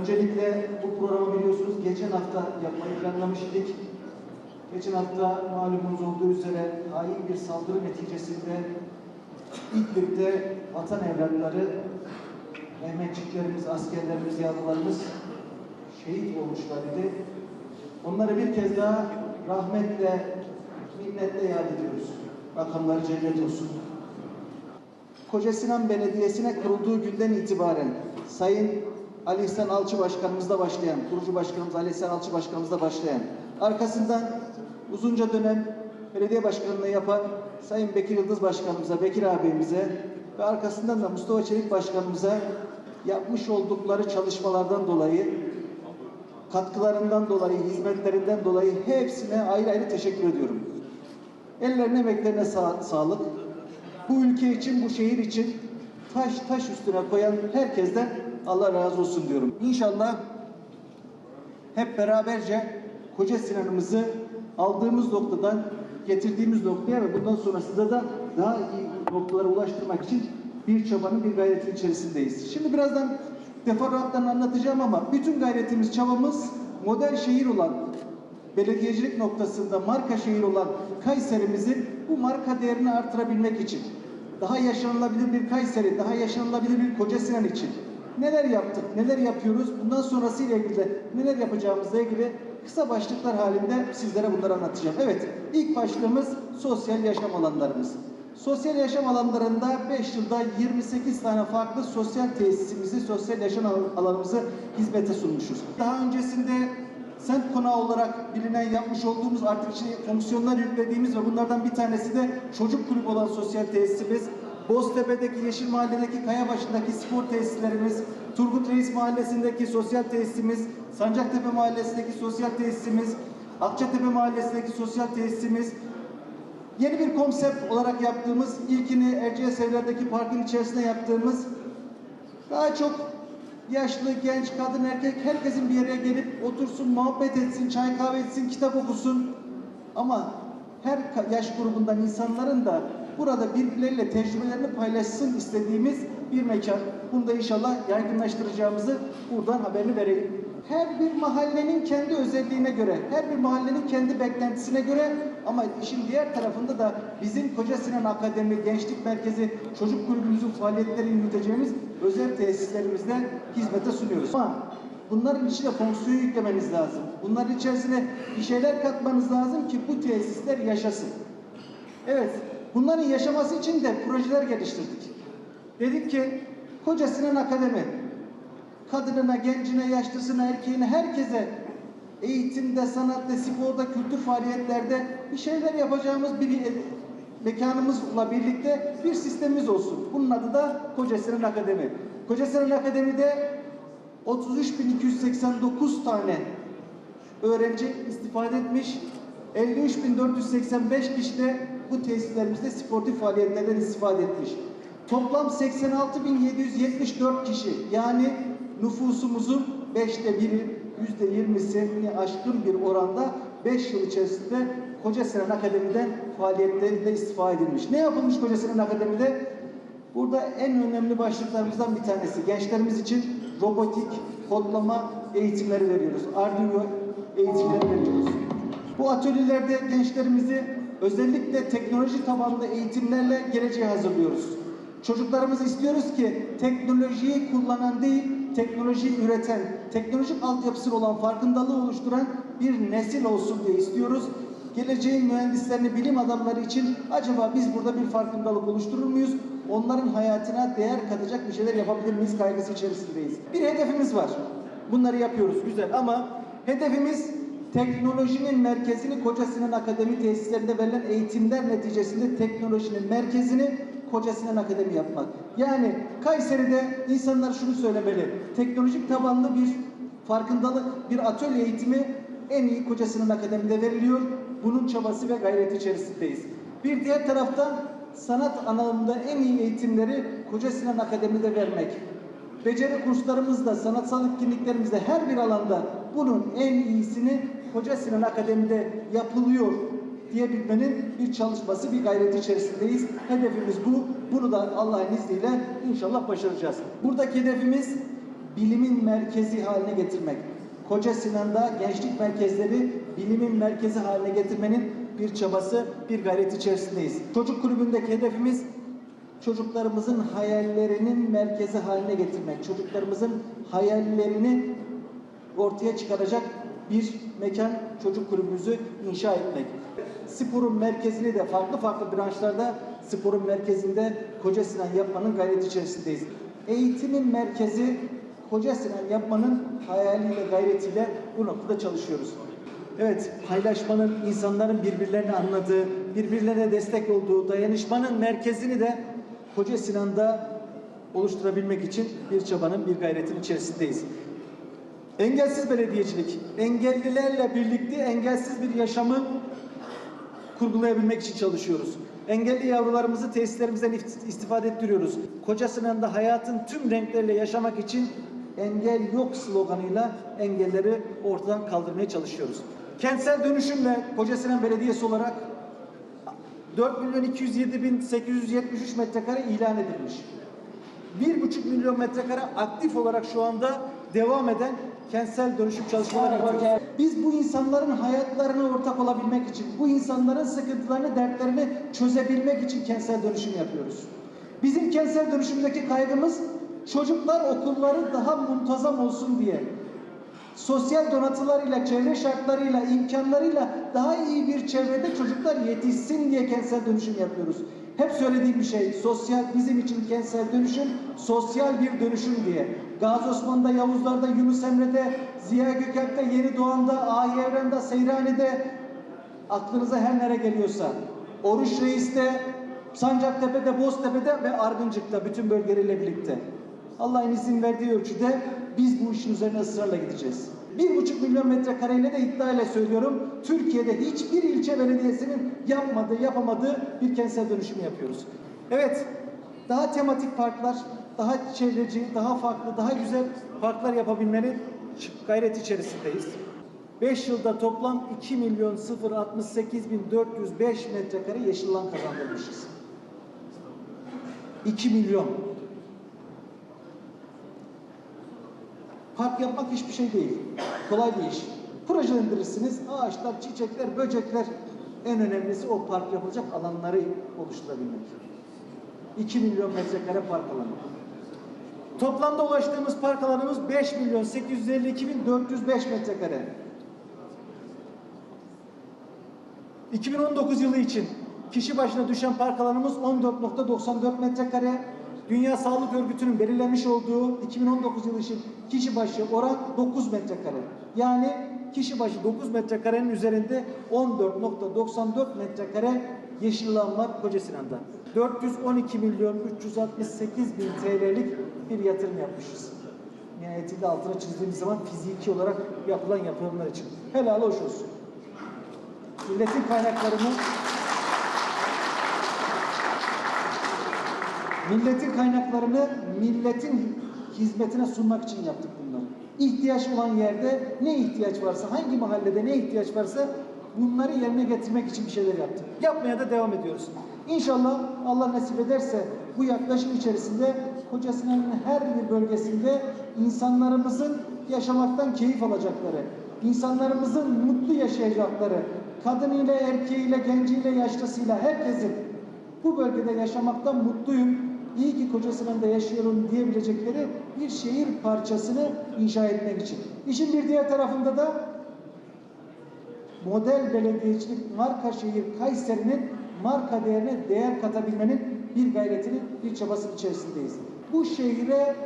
Öncelikle bu programı biliyorsunuz geçen hafta yapmayı planlamış idik. Geçen hafta malumunuz olduğu üzere hain bir saldırı neticesinde İdlib'de vatan evlatları, Mehmetçiklerimiz, askerlerimiz, yavrularımız şehit olmuşlar idi. Onları bir kez daha rahmetle, minnetle yad ediyoruz. Makamları cennet olsun. Koca Sinan Belediyesi'ne kurulduğu günden itibaren Sayın Ali İhsan Alçı Başkanımızla başlayan, kurucu başkanımız Ali İhsan Alçı Başkanımızla başlayan, arkasından uzunca dönem belediye başkanlığı yapan Sayın Bekir Yıldız Başkanımıza, Bekir abimize ve arkasından da Mustafa Çelik Başkanımıza yapmış oldukları çalışmalardan dolayı, katkılarından dolayı, hizmetlerinden dolayı hepsine ayrı ayrı teşekkür ediyorum. Ellerine emeklerine sa- sağlık. Bu ülke için, bu şehir için taş taş üstüne koyan herkesten Allah razı olsun diyorum. İnşallah hep beraberce Koca Sinan'ımızı aldığımız noktadan getirdiğimiz noktaya ve bundan sonrasında da daha iyi noktalara ulaştırmak için bir çabanın, bir gayretin içerisindeyiz. Şimdi birazdan defalardan anlatacağım ama bütün gayretimiz, çabamız model şehir olan belediyecilik noktasında marka şehir olan Kayseri'mizin bu marka değerini artırabilmek için daha yaşanılabilir bir Kayseri, daha yaşanılabilir bir Koca Sinan için neler yaptık, neler yapıyoruz, bundan sonrası ile ilgili neler yapacağımızla ilgili kısa başlıklar halinde sizlere bunları anlatacağım. Evet, ilk başlığımız sosyal yaşam alanlarımız. Sosyal yaşam alanlarında 5 yılda 28 tane farklı sosyal tesisimizi, sosyal yaşam alanımızı hizmete sunmuşuz. Daha öncesinde semt konağı olarak bilinen yapmış olduğumuz artık içine fonksiyonlar yüklediğimiz ve bunlardan bir tanesi de çocuk kulübü olan sosyal tesisimiz. Boztepe'deki Yeşil Mahalle'deki Kayabaşı'ndaki spor tesislerimiz, Turgut Reis Mahallesi'ndeki sosyal tesisimiz, Sancaktepe Mahallesi'ndeki sosyal tesisimiz, Akçatepe Mahallesi'ndeki sosyal tesisimiz, Yeni bir konsept olarak yaptığımız, ilkini Erciyes Evler'deki parkın içerisinde yaptığımız, daha çok yaşlı, genç, kadın, erkek herkesin bir yere gelip otursun, muhabbet etsin, çay kahve etsin, kitap okusun. Ama her yaş grubundan insanların da burada birbirleriyle tecrübelerini paylaşsın istediğimiz bir mekan. Bunu da inşallah yaygınlaştıracağımızı buradan haberini vereyim. Her bir mahallenin kendi özelliğine göre, her bir mahallenin kendi beklentisine göre ama işin diğer tarafında da bizim Koca Sinan Akademi, Gençlik Merkezi, Çocuk Kulübümüzün faaliyetlerini yürüteceğimiz özel tesislerimizde hizmete sunuyoruz. Ama bunların içine fonksiyon yüklemeniz lazım. Bunların içerisine bir şeyler katmanız lazım ki bu tesisler yaşasın. Evet, bunların yaşaması için de projeler geliştirdik. Dedik ki Koca Sinan Akademi kadınına, gencine, yaşlısına, erkeğine, herkese eğitimde, sanatta, sporda, kültür faaliyetlerde bir şeyler yapacağımız bir e, mekanımızla birlikte bir sistemimiz olsun. Bunun adı da Koca Sinan Akademi. Koca Sinan Akademi'de 33.289 tane öğrenci istifade etmiş. 53.485 kişi de bu tesislerimizde sportif faaliyetlerden istifade etmiş. Toplam 86.774 kişi yani nüfusumuzun beşte biri, yüzde yirmisini aşkın bir oranda 5 yıl içerisinde Koca Sinan Akademi'de faaliyetlerinde istifa edilmiş. Ne yapılmış Koca Sinan Akademi'de? Burada en önemli başlıklarımızdan bir tanesi gençlerimiz için robotik kodlama eğitimleri veriyoruz. Arduino eğitimleri veriyoruz. Atölyelerde gençlerimizi özellikle teknoloji tabanlı eğitimlerle geleceğe hazırlıyoruz. Çocuklarımız istiyoruz ki teknolojiyi kullanan değil, teknolojiyi üreten, teknolojik altyapısı olan farkındalığı oluşturan bir nesil olsun diye istiyoruz. Geleceğin mühendislerini, bilim adamları için acaba biz burada bir farkındalık oluşturur muyuz? Onların hayatına değer katacak bir şeyler yapabilir miyiz kaygısı içerisindeyiz. Bir hedefimiz var. Bunları yapıyoruz güzel ama hedefimiz teknolojinin merkezini Koca Sinan Akademi tesislerinde verilen eğitimler neticesinde teknolojinin merkezini Koca Sinan Akademi yapmak. Yani Kayseri'de insanlar şunu söylemeli. Teknolojik tabanlı bir farkındalık, bir atölye eğitimi en iyi Koca Sinan Akademi'de veriliyor. Bunun çabası ve gayreti içerisindeyiz. Bir diğer taraftan sanat anlamında en iyi eğitimleri Koca Sinan Akademi'de vermek. Beceri kurslarımızda, sanatsal etkinliklerimizde her bir alanda bunun en iyisini Koca Sinan Akademi'de yapılıyor diyebilmenin bir çalışması, bir gayreti içerisindeyiz. Hedefimiz bu. Bunu da Allah'ın izniyle inşallah başaracağız. Buradaki hedefimiz bilimin merkezi haline getirmek. Koca Sinan'da gençlik merkezleri bilimin merkezi haline getirmenin bir çabası, bir gayret içerisindeyiz. Çocuk kulübündeki hedefimiz çocuklarımızın hayallerinin merkezi haline getirmek. Çocuklarımızın hayallerini ortaya çıkaracak bir mekan çocuk kulübümüzü inşa etmek. Sporun merkezini de farklı farklı branşlarda sporun merkezinde Koca Sinan yapmanın gayreti içerisindeyiz. Eğitimin merkezi Koca Sinan yapmanın hayaliyle, gayretiyle bu noktada çalışıyoruz. Evet, paylaşmanın, insanların birbirlerini anladığı, birbirlerine destek olduğu, dayanışmanın merkezini de Koca Sinan'da oluşturabilmek için bir çabanın, bir gayretin içerisindeyiz. Engelsiz belediyecilik, engellilerle birlikte engelsiz bir yaşamı kurgulayabilmek için çalışıyoruz. Engelli yavrularımızı tesislerimizden ist- istifade ettiriyoruz. Koca Sinan'da hayatın tüm renkleriyle yaşamak için engel yok sloganıyla engelleri ortadan kaldırmaya çalışıyoruz. Kentsel dönüşümle Koca Sinan Belediyesi olarak 4 milyon 207 bin 873 metrekare ilan edilmiş. 1,5 milyon metrekare aktif olarak şu anda devam eden kentsel dönüşüm çalışmaları yapıyoruz. Biz bu insanların hayatlarına ortak olabilmek için, bu insanların sıkıntılarını, dertlerini çözebilmek için kentsel dönüşüm yapıyoruz. Bizim kentsel dönüşümdeki kaygımız çocuklar okulları daha muntazam olsun diye, sosyal donatılarıyla, çevre şartlarıyla, imkanlarıyla daha iyi bir çevrede çocuklar yetişsin diye kentsel dönüşüm yapıyoruz. Hep söylediğim bir şey, sosyal bizim için kentsel dönüşüm, sosyal bir dönüşüm diye. Gazi Osman'da, Yavuzlar'da, Yunus Emre'de, Ziya Gökalp'te, Yeni Doğan'da, Ahi Evren'de, Seyrani'de, aklınıza her nere geliyorsa, Oruç Reis'te, Sancaktepe'de, Boztepe'de ve Argıncık'ta bütün bölgeleriyle birlikte. Allah'ın izin verdiği ölçüde biz bu işin üzerine ısrarla gideceğiz. Bir buçuk milyon metrekareyle de iddiayla söylüyorum, Türkiye'de hiçbir ilçe belediyesinin yapmadığı, yapamadığı bir kentsel dönüşüm yapıyoruz. Evet, daha tematik parklar, daha çevreci, daha farklı, daha güzel parklar yapabilmenin gayret içerisindeyiz. 5 yılda toplam 2 milyon 068 bin 405 metrekare yeşil alan kazandırmışız. 2 milyon. Park yapmak hiçbir şey değil. Kolay bir iş. Projelendirirsiniz. Ağaçlar, çiçekler, böcekler. En önemlisi o park yapılacak alanları oluşturabilmek. 2 milyon metrekare park alanı. Toplamda ulaştığımız park alanımız 5 milyon 852 bin 405 metrekare. 2019 yılı için kişi başına düşen park alanımız 14.94 metrekare. Dünya Sağlık Örgütü'nün belirlemiş olduğu 2019 yılı için kişi başı oran 9 metrekare. Yani kişi başı 9 metrekarenin üzerinde 14.94 metrekare yeşil alan var Koca Sinan'da. 412 milyon 368 bin TL'lik bir yatırım yapmışız. Nihayetinde altına çizdiğimiz zaman fiziki olarak yapılan yatırımlar için. Helal hoş olsun. Milletin kaynaklarını milletin kaynaklarını milletin hizmetine sunmak için yaptık bunları. İhtiyaç olan yerde ne ihtiyaç varsa, hangi mahallede ne ihtiyaç varsa bunları yerine getirmek için bir şeyler yaptık. Yapmaya da devam ediyoruz. İnşallah Allah nasip ederse bu yaklaşım içerisinde Koca Sinan'ın her bir bölgesinde insanlarımızın yaşamaktan keyif alacakları, insanlarımızın mutlu yaşayacakları, kadınıyla, erkeğiyle, genciyle, yaşlısıyla herkesin bu bölgede yaşamaktan mutluyum, iyi ki Koca Sinan'da yaşıyorum diyebilecekleri bir şehir parçasını inşa etmek için. İşin bir diğer tarafında da model belediyecilik marka şehir Kayseri'nin marka değerine değer katabilmenin bir gayretinin, bir çabasının içerisindeyiz. Bu şehire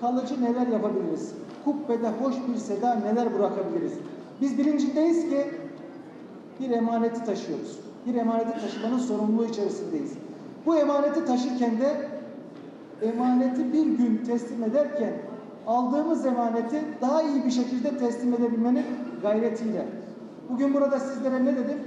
kalıcı neler yapabiliriz? Kubbede hoş bir seda neler bırakabiliriz? Biz bilincindeyiz ki bir emaneti taşıyoruz. Bir emaneti taşımanın sorumluluğu içerisindeyiz. Bu emaneti taşırken de emaneti bir gün teslim ederken aldığımız emaneti daha iyi bir şekilde teslim edebilmenin gayretiyle. Bugün burada sizlere ne dedim?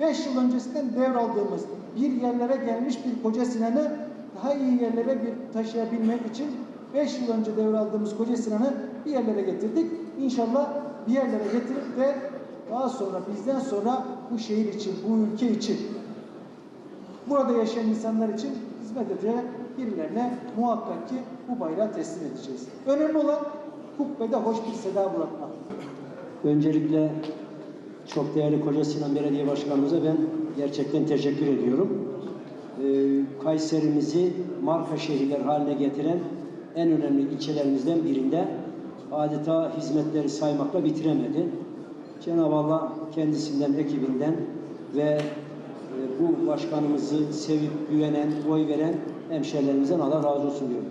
5 yıl öncesinden devraldığımız bir yerlere gelmiş bir Koca Sinan'ı daha iyi yerlere bir taşıyabilmek için 5 yıl önce devraldığımız Koca Sinan'ı bir yerlere getirdik. İnşallah bir yerlere getirip de daha sonra bizden sonra bu şehir için, bu ülke için burada yaşayan insanlar için hizmet edecek birilerine muhakkak ki bu bayrağı teslim edeceğiz. Önemli olan kubbede hoş bir seda bırakmak. Öncelikle çok değerli Koca Sinan Belediye Başkanımıza ben gerçekten teşekkür ediyorum. Ee, Kayserimizi marka şehirler haline getiren en önemli ilçelerimizden birinde adeta hizmetleri saymakla bitiremedi. Cenab-ı Allah kendisinden, ekibinden ve bu başkanımızı sevip güvenen, oy veren hemşehrilerimizden Allah razı olsun diyorum.